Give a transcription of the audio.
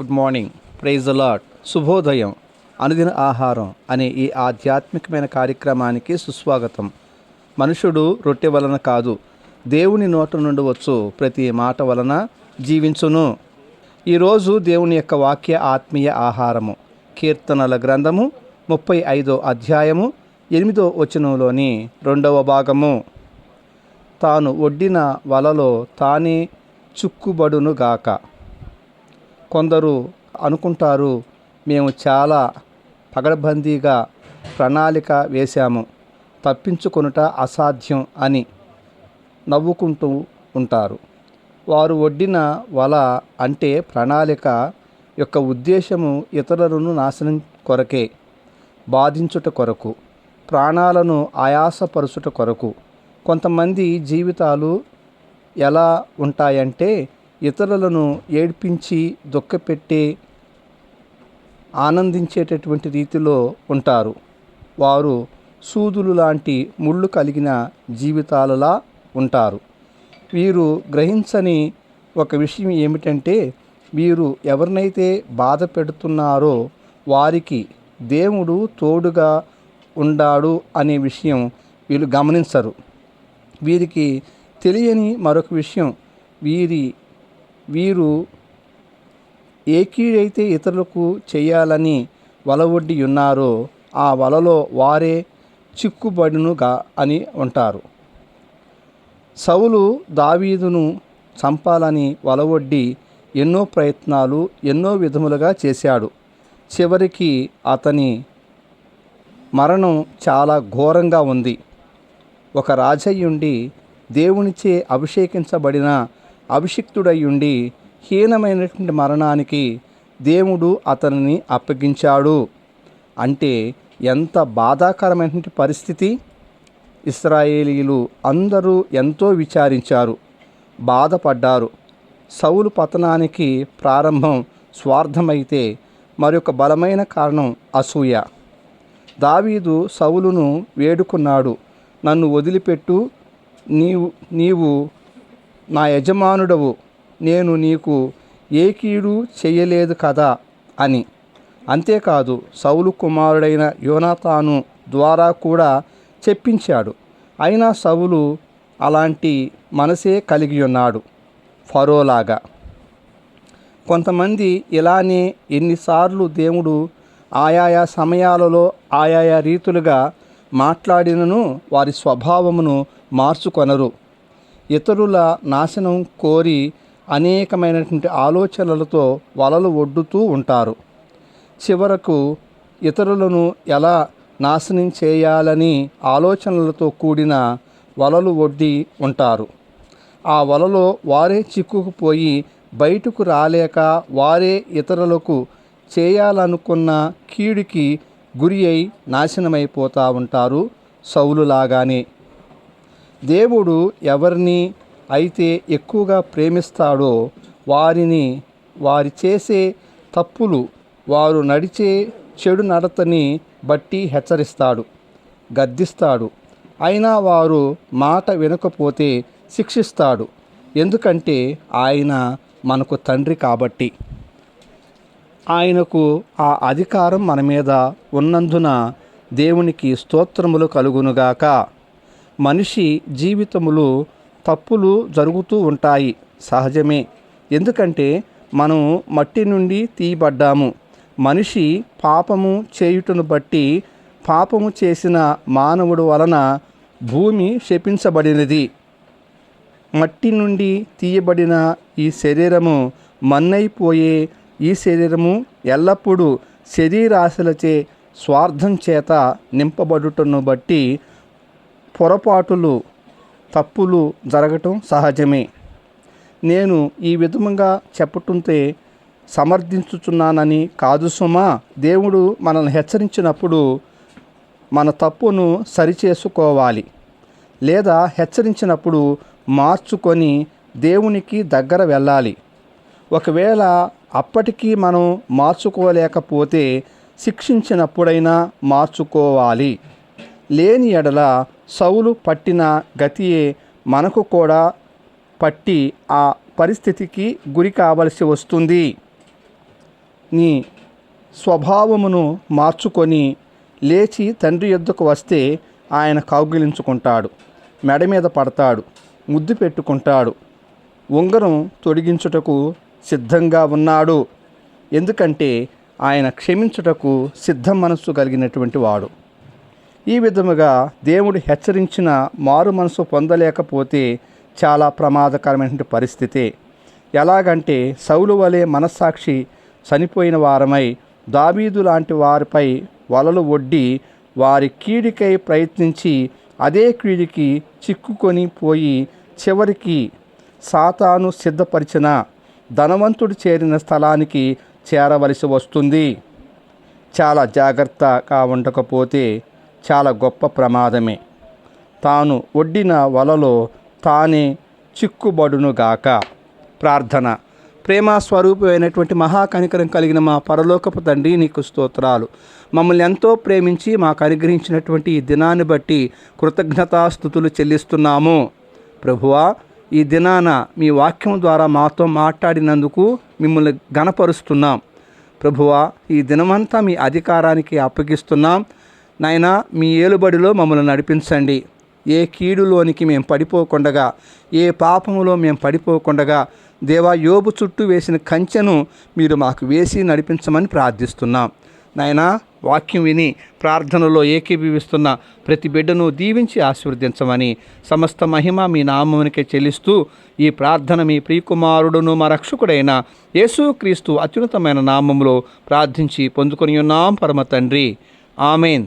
Good morning praise allot శుభోదయం. అనుదిన ఆహారం అనే ఈ ఆధ్యాత్మికమైన కార్యక్రమానికి సుస్వాగతం. మనుషుడు రొట్టె వలన కాదు దేవుని నోట నుండి వచ్చు ప్రతి మాట వలన జీవించును. ఈరోజు దేవుని యొక్క వాక్య ఆత్మీయ ఆహారము. కీర్తనల గ్రంథము ముప్పై ఐదో అధ్యాయము ఎనిమిదో వచనంలోని రెండవ భాగము. తాను ఒడ్డిన వలలో తానే చుక్కుబడునుగాక. కొందరు అనుకుంటారు మేము చాలా పగడబందీగా ప్రణాళిక వేశాము తప్పించుకొనుట అసాధ్యం అని నవ్వుకుంటూ ఉంటారు. వారు ఒడ్డిన వల అంటే ప్రణాళిక యొక్క ఉద్దేశము ఇతరులను నాశనం కొరకే బాధించుట కొరకు ప్రాణాలను ఆయాసపరుచుట కొరకు. కొంతమంది జీవితాలు ఎలా ఉంటాయంటే ఇతరులను ఏడ్పించి దుఃఖపెట్టి ఆనందించేటటువంటి రీతిలో ఉంటారు. వారు సూదులు లాంటి ముళ్ళు కలిగిన జీవితాలలా ఉంటారు. వీరు గ్రహించని ఒక విషయం ఏమిటంటే వీరు ఎవరినైతే బాధ పెడుతున్నారో వారికి దేవుడు తోడుగా ఉండాడు అనే విషయం వీళ్ళు గమనించరు. వీరికి తెలియని మరొక విషయం వీరి వీరు ఏకీడైతే ఇతరులకు చేయాలని వలవొడ్డి ఉన్నారో ఆ వలలో వారే చిక్కుబడునుగా అని ఉంటారు సౌలు దావీదును చంపాలని వలవొడ్డి ఎన్నో ప్రయత్నాలు ఎన్నో విధములుగా చేశాడు. చివరికి అతని మరణం చాలా ఘోరంగా ఉంది. ఒక రాజయ్యుండి దేవునిచే అభిషేకించబడిన అభిషిక్తుడయ్యుండి హీనమైనటువంటి మరణానికి దేవుడు అతనిని అప్పగించాడు. అంటే ఎంత బాధాకరమైనటువంటి పరిస్థితి? ఇస్రాయేలీలు అందరూ ఎంతో విచారించారు. బాధపడ్డారు. సౌలు పతనానికి ప్రారంభం స్వార్థమైతే మరొక బలమైన కారణం అసూయ. దావీదు సౌలును వేడుకున్నాడు. నన్ను వదిలిపెట్టు. నీవు నీవు నా యజమానుడవు నేను నీకు ఏ కీడు చేయలేదు కదా అని. అంతేకాదు సౌలు కుమారుడైన యోనాతాను ద్వారా కూడా చెప్పించాడు. అయినా సౌలు అలాంటి మనసే కలిగి ఉన్నాడు ఫరోలాగా. కొంతమంది ఇలానే ఎన్నిసార్లు దేవుడు ఆయాయా సమయాలలో ఆయాయా రీతులుగా మాట్లాడినను వారి స్వభావమును మార్చుకొనరు. ఇతరుల నాశనం కోరి అనేకమైనటువంటి ఆలోచనలతో వలలు ఒడ్డుతూ ఉంటారు. చివరకు ఇతరులను ఎలా నాశనం చేయాలని ఆలోచనలతో కూడిన వలలు ఒడ్డి ఉంటారు. ఆ వలలో వారే చిక్కుకుపోయి బయటకు రాలేక వారే ఇతరులకు చేయాలనుకున్న కీడుకి గురి అయి నాశనమైపోతూ ఉంటారు. సౌలులాగానే దేవుడు ఎవరిని అయితే ఎక్కువగా ప్రేమిస్తాడో వారిని వారి చేసే తప్పులు వారు నడిచే చెడు నడతని బట్టి హెచ్చరిస్తాడు గద్దిస్తాడు. అయినా వారు మాట వినకపోతే శిక్షిస్తాడు. ఎందుకంటే ఆయన మనకు తండ్రి కాబట్టి. ఆయనకు ఆ అధికారం మన మీద ఉన్నందున దేవునికి స్తోత్రములు కలుగునుగాక. మనిషి జీవితములో తప్పులు జరుగుతూ ఉంటాయి. సహజమే. ఎందుకంటే మనం మట్టి నుండి తీయబడ్డాము. మనిషి పాపము చేయుటను బట్టి పాపము చేసిన మానవుడు వలన భూమి శపించబడినది మట్టి నుండి తీయబడిన ఈ శరీరము మన్నైపోయే ఈ శరీరము ఎల్లప్పుడూ శరీరాశలచే స్వార్థం చేత నింపబడుటను బట్టి పొరపాటులు తప్పులు జరగటం సహజమే. నేను ఈ విధముగా చెప్పుతుంటే సమర్థించుచున్నానని కాదు సుమా. దేవుడు మనల్ని హెచ్చరించినప్పుడు మన తప్పును సరిచేసుకోవాలి లేదా హెచ్చరించినప్పుడు మార్చుకొని దేవునికి దగ్గర వెళ్ళాలి. ఒకవేళ అప్పటికీ మనం మార్చుకోలేకపోతే శిక్షించినప్పుడైనా మార్చుకోవాలి. లేని ఎడల సౌలు పట్టిన గతియే మనకు కూడా పట్టి ఆ పరిస్థితికి గురి కావలసి వస్తుంది. నీ స్వభావమును మార్చుకొని లేచి తండ్రి యొద్దకు వస్తే ఆయన కౌగిలించుకుంటాడు మెడ మీద పడతాడు ముద్దు పెట్టుకుంటాడు ఉంగరం తొడిగించుటకు సిద్ధంగా ఉన్నాడు. ఎందుకంటే ఆయన క్షమించుటకు సిద్ధ మనస్సు కలిగినటువంటి వాడు. ఈ విధముగా దేవుడు హెచ్చరించిన మారు మనసు పొందలేకపోతే చాలా ప్రమాదకరమైనటువంటి పరిస్థితి. ఎలాగంటే సౌలు వలె మనస్సాక్షి చనిపోయిన వారమై దావీదు లాంటి వారిపై వలలు ఒడ్డి వారి కీడికై ప్రయత్నించి అదే కీడికి చిక్కుకొని పోయి చివరికి సాతాను సిద్ధపరిచిన ధనవంతుడు చేరిన స్థలానికి చేరవలసి వస్తుంది. చాలా జాగ్రత్తగా ఉండకపోతే చాలా గొప్ప ప్రమాదమే. తాను ఒడ్డిన వలలో తానే చిక్కుబడునుగాక ప్రార్థన. ప్రేమస్వరూపమైనటువంటి మహాకనికరం కలిగిన మా పరలోకపు తండ్రి నీకు స్తోత్రాలు. మమ్మల్ని ఎంతో ప్రేమించి మాకు అనుగ్రహించినటువంటి ఈ దినాన్ని బట్టి కృతజ్ఞతాస్థుతులు చెల్లిస్తున్నాము. ప్రభువా ఈ దినాన మీ వాక్యం ద్వారా మాతో మాట్లాడినందుకు మిమ్మల్ని గణపరుస్తున్నాం ప్రభువా ఈ దినమంతా మీ అధికారానికి అప్పగిస్తున్నాం. నాయనా మీ ఏలుబడిలో మమ్మల్ని నడిపించండి. ఏ కీడులోనికి మేము పడిపోకుండగా ఏ పాపములో మేము పడిపోకుండగా దేవా యోబు చుట్టూ వేసిన కంచెను మీరు మాకు వేసి నడిపించమని ప్రార్థిస్తున్నాం. నాయనా వాక్యం విని ప్రార్థనలో ఏకీభవిస్తున్న ప్రతి బిడ్డను దీవించి ఆశీర్వదించమని సమస్త మహిమ మీ నామమునికే చెల్లిస్తూ ఈ ప్రార్థన మీ ప్రియకుమారుడును మా రక్షకుడైన యేసుక్రీస్తు అత్యున్నతమైన నామములో ప్రార్థించి పొందుకొని ఉన్నాం పరమ తండ్రి. ఆమెన్.